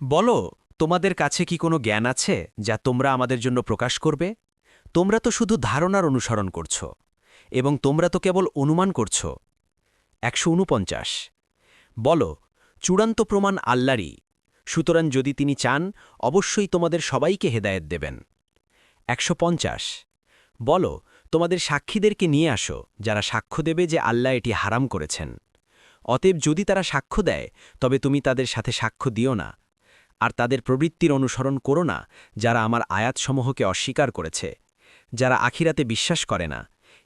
বলো, তোমাদের কাছে কি কোনো জ্ঞান আছে যা তোমরা আমাদের জন্য প্রকাশ করবে? তোমরা তো শুধু ধারণার অনুসরণ করছ, এবং তোমরা তো কেবল অনুমান করছ। একশো উনপঞ্চাশ। বলো, চূড়ান্ত প্রমাণ আল্লাহরই। সুতরাং যদি তিনি চান, অবশ্যই তোমাদের সবাইকে হেদায়েত দেবেন। একশো পঞ্চাশ। বলো, তোমাদের সাক্ষীদেরকে নিয়ে আসো, যারা সাক্ষ্য দেবে যে আল্লাহ এটি হারাম করেছেন। অতএব যদি তারা সাক্ষ্য দেয়, তবে তুমি তাদের সাথে সাক্ষ্য দিও না। আর তাদের প্রবৃত্তির অনুসরণ করো না, যারা আমার আয়াতসমূহকে অস্বীকার করেছে, যারা আখিরাতে বিশ্বাস করে না,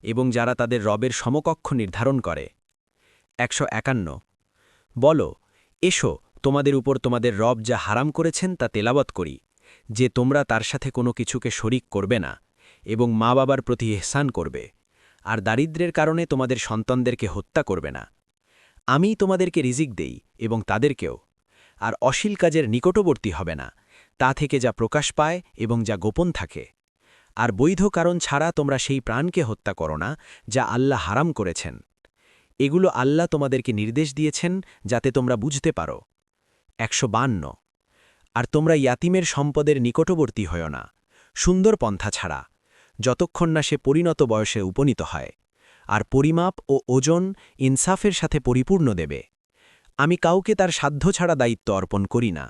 এবং যারা তাদের রবের সমকক্ষ নির্ধারণ করে। একশো একান্ন। বলো, এসো, তোমাদের উপর তোমাদের রব যা হারাম করেছেন তা তেলাবত করি, যে তোমরা তার সাথে কোনো কিছুকে শরিক করবে না, এবং মা বাবার প্রতি এহসান করবে, আর দারিদ্র্যের কারণে তোমাদের সন্তানদেরকে হত্যা করবে না। আমি তোমাদেরকে রিজিক দেই, এবং তাদেরকেও। আর অশীল কাজের নিকটবর্তী হবে না, তা থেকে যা প্রকাশ পায় এবং যা গোপন থাকে। আর বৈধ কারণ ছাড়া তোমরা সেই প্রাণকে হত্যা করো না, যা আল্লাহ হারাম করেছেন। এগুলো আল্লাহ তোমাদেরকে নির্দেশ দিয়েছেন যাতে তোমরা বুঝতে পারো। একশো আর তোমরা ইয়াতিমের সম্পদের নিকটবর্তী হও না, সুন্দর পন্থা ছাড়া, যতক্ষণ না সে পরিণত বয়সে উপনীত হয়। আর পরিমাপ ও ওজন ইনসাফের সাথে পরিপূর্ণ দেবে। আমি কাউকে তার সাধ্য ছাড়া দায়িত্ব অর্পণ করি না।